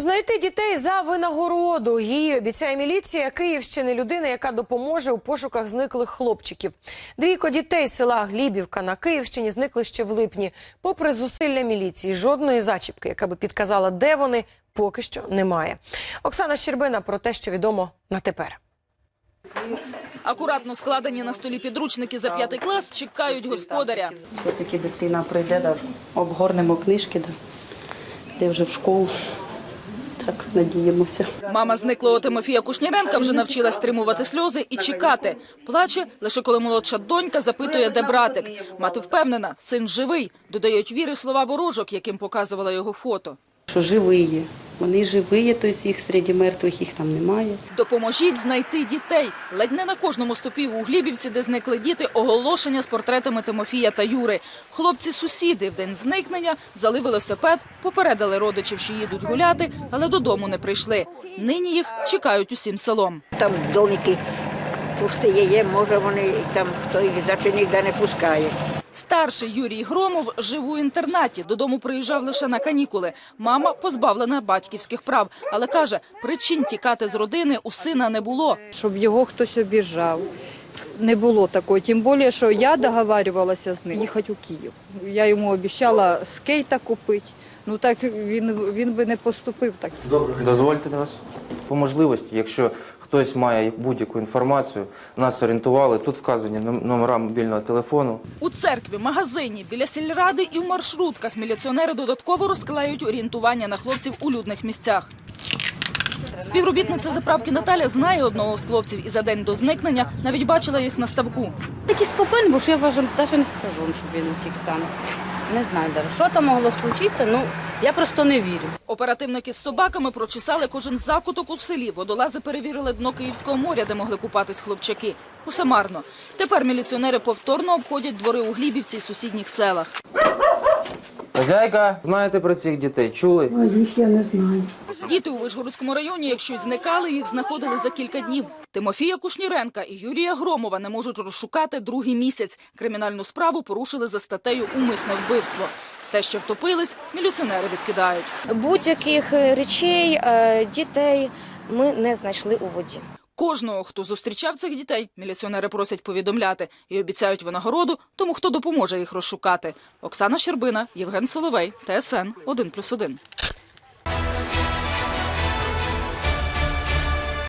Знайти дітей за винагороду. Її обіцяє міліція Київщини. Людина, яка допоможе у пошуках зниклих хлопчиків. Двійко дітей з села Глібівка на Київщині зникли ще в липні. Попри зусилля міліції, жодної зачіпки, яка би підказала, де вони, поки що немає. Оксана Щербина про те, що відомо на тепер. Акуратно складені на столі підручники за п'ятий клас чекають господаря. Все-таки дитина прийде, да, обгорнемо книжки, да, де вже в школу. Так, надіємося. Мама зниклого Тимофія Кушніренка вже навчилась стримувати сльози і чекати. Плаче лише коли молодша донька запитує, де братик. Мати впевнена, син живий. Додають віри слова ворожок, яким показувала його фото. Що живий є. Вони живі, тобто їх серед мертвих, їх там немає. Допоможіть знайти дітей. Ледь не на кожному стопі у Глібівці, де зникли діти, оголошення з портретами Тимофія та Юри. Хлопці-сусіди в день зникнення взяли велосипед, попередили родичів, що їдуть гуляти, але додому не прийшли. Нині їх чекають усім селом. Там домики пусті є, може вони там хто їх заче ніде не пускає. Старший Юрій Громов жив у інтернаті. Додому приїжджав лише на канікули. Мама позбавлена батьківських прав, але каже, причин тікати з родини у сина не було. щоб його хтось обіжав. Не було такого. Тим більше, що я договарювалася з ним їхати у Київ. Я йому обіцяла скейта купити. Ну так він, він би не поступив так. Дозвольте нас по можливості, якщо хтось має будь-яку інформацію, нас орієнтували. Тут вказані ном- номера мобільного телефону. У церкві, магазині, біля сільради і в маршрутках міліціонери додатково розклеють орієнтування на хлопців у людних місцях. Співробітниця заправки Наталя знає одного з хлопців і за день до зникнення навіть бачила їх на ставку. Такий спокійний, бо ж я вважаю, навіть не скажу, вам, щоб він утік сам. Не знаю навіть, що там могло случитися, ну я просто не вірю. Оперативники з собаками прочесали кожен закуток у селі. Водолази перевірили дно Київського моря, де могли купатись хлопчаки. Усе марно. Тепер міліціонери повторно обходять двори у Глібівці і сусідніх селах. Хазяйка, знаєте про цих дітей? Чули? Діти у Вишгородському районі, якщо зникали, їх знаходили за кілька днів. Тимофія Кушніренка і Юрія Громова не можуть розшукати другий місяць. Кримінальну справу порушили за статтею «Умисне вбивство». Те, що втопились, міліціонери відкидають. Будь-яких е, речей, е, дітей ми не знайшли у воді. Кожного, хто зустрічав цих дітей, міліціонери просять повідомляти і обіцяють винагороду тому, хто допоможе їх розшукати. Оксана Щербина, Євген Соловей, ТСН 1+,1.